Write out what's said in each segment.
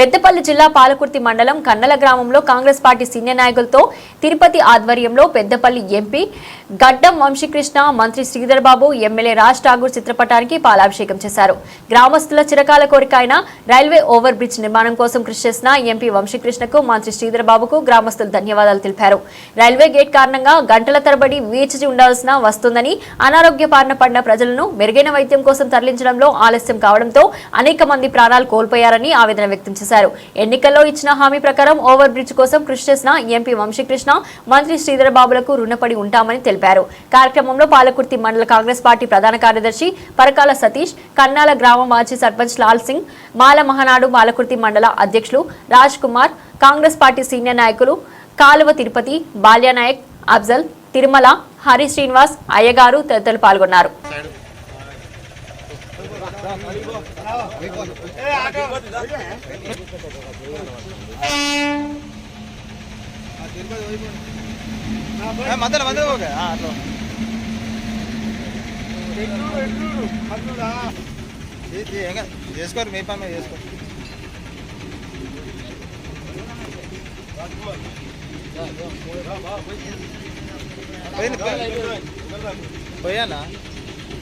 పెద్దపల్లి జిల్లా పాలకుర్తి మండలం కన్నల గ్రామంలో కాంగ్రెస్ పార్టీ సీనియర్ నాయకులతో తిరుపతి ఆధ్వర్యంలో పెద్దపల్లి ఎంపీ గడ్డం వంశీకృష్ణ మంత్రి శ్రీధర్ బాబు ఎమ్మెల్యే రాజ్ ఠాగూర్ చిత్రపటానికి పాలాభిషేకం చేశారు. గ్రామస్తుల చిరకాల కోరిక అయిన రైల్వే ఓవర్ బ్రిడ్జ్ నిర్మాణం కోసం కృషి చేసిన ఎంపీ వంశీకృష్ణకు మంత్రి శ్రీధర్ బాబుకు గ్రామస్తులు ధన్యవాదాలు తెలిపారు. రైల్వే గేట్ కారణంగా గంటల తరబడి వేచి ఉండాల్సిన వస్తుందని అనారోగ్య పాలన పడిన ప్రజలను మెరుగైన వైద్యం కోసం తరలించడంలో ఆలస్యం కావడంతో అనేక మంది ప్రాణాలు కోల్పోయారని ఆవేదన వ్యక్తం చేశారు. ఎన్నికల్లో ఇచ్చిన హామీ ప్రకారం ఓవర్ బ్రిడ్జ్ కోసం కృషి చేసిన ఎంపీ వంశీకృష్ణ మంత్రి శ్రీధర్ బాబులకు రుణపడి ఉంటామని తెలిపారు. కార్యక్రమంలో పాలకుర్తి మండల కాంగ్రెస్ పార్టీ ప్రధాన కార్యదర్శి పరకాల సతీష్ కన్నాల గ్రామ మాజీ సర్పంచ్ లాల్ సింగ్ మాల మహనాడు పాలకుర్తి మండల అధ్యక్షులు రాజ్ కుమార్ కాంగ్రెస్ పార్టీ సీనియర్ నాయకులు కాలువ తిరుపతి బాల్యానాయక్ అఫ్జల్ తిరుమల హరి శ్రీనివాస్ అయ్యగారు తదితరులు పాల్గొన్నారు. మధ్యలో మధ్యలో ఓకే అట్లా. చేసుకోరు మీ పని చేసుకోరు. పోయానా?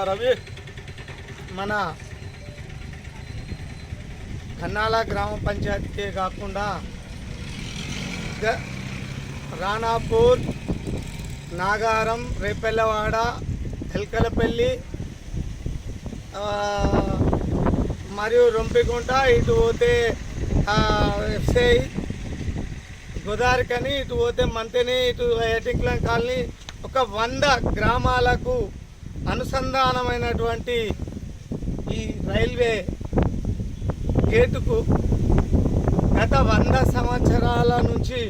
రవి. మన కన్నాల గ్రామ పంచాయతీ కాకుండా రాణాపూర్ నాగారం రేపెల్లవాడ ఎల్కలపల్లి మరియు రొంపిగుంట ఇటు పోతే ఎఫ్సిఐ గోదావరికని ఇటు పోతే మంతిని ఇటు ఎటింక్లం కాలనీ ఒక వంద గ్రామాలకు అనుసంధానమైనటువంటి ఈ రైల్వే గేటుకు గత వంద సంవత్సరాల నుంచి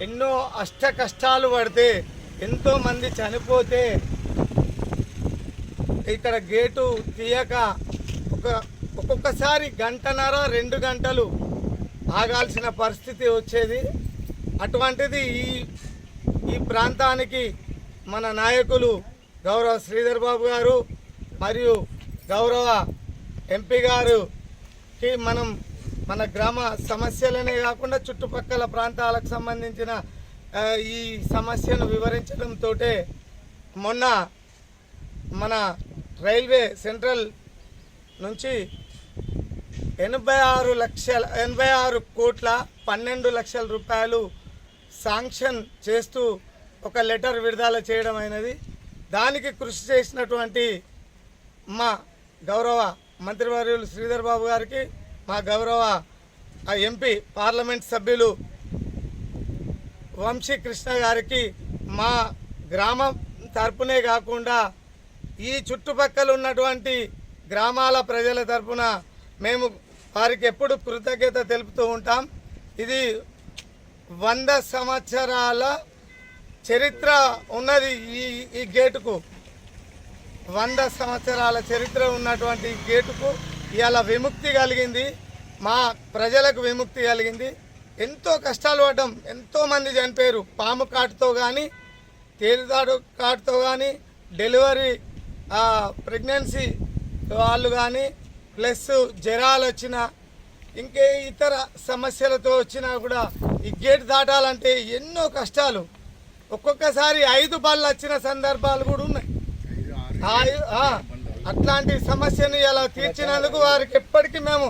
ఎన్నో అష్ట కష్టాలు పడితే ఎంతోమంది చనిపోతే ఇక్కడ గేటు తీయక ఒక ఒక్కొక్కసారి గంటన్నర రెండు గంటలు ఆగాల్సిన పరిస్థితి వచ్చేది. అటువంటిది ఈ ఈ ప్రాంతానికి మన నాయకులు గౌరవ శ్రీధర్ బాబు గారు మరియు గౌరవ ఎంపీ గారుకి మనం మన గ్రామ సమస్యలనే కాకుండా చుట్టుపక్కల ప్రాంతాలకు సంబంధించిన ఈ సమస్యను వివరించడంతో మొన్న మన రైల్వే సెంట్రల్ నుంచి ఎనభై ఆరు లక్షల ఎనభై ఆరు కోట్ల పన్నెండు లక్షల రూపాయలు శాంక్షన్ చేస్తూ ఒక లెటర్ విడుదల చేయడం అయినది. దానికి కృషి చేసినటువంటి మా గౌరవ మంత్రివర్యులు శ్రీధర్ బాబు గారికి మా గౌరవ ఆ ఎంపీ పార్లమెంట్ సభ్యులు వంశీ కృష్ణ గారికి మా గ్రామం తరపునే కాకుండా ఈ చుట్టుపక్కల ఉన్నటువంటి గ్రామాల ప్రజల తరపున మేము వారికి ఎప్పుడు కృతజ్ఞత తెలుపుతూ ఉంటాం. ఇది వంద సంవత్సరాల చరిత్ర ఉన్నది ఈ ఈ గేటుకు. వంద సంవత్సరాల చరిత్ర ఉన్నటువంటి గేటుకు ఇవాళ విముక్తి కలిగింది. మా ప్రజలకు విముక్తి కలిగింది. ఎంతో కష్టాలు పడ్డం. ఎంతోమంది చనిపోయారు. పాము కాటుతో కానీ తేలిదాడు కాటుతో కానీ డెలివరీ ప్రెగ్నెన్సీ వాళ్ళు కానీ ప్లస్ జ్వరాలు వచ్చిన ఇంకే ఇతర సమస్యలతో వచ్చినా కూడా ఈ గేట్ దాటాలంటే ఎన్నో కష్టాలు. ఒక్కొక్కసారి ఐదు బళ్ళు వచ్చిన సందర్భాలు కూడా ఉన్నాయి. అట్లాంటి సమస్యను ఇలా తీర్చినందుకు వారికి ఎప్పటికీ మేము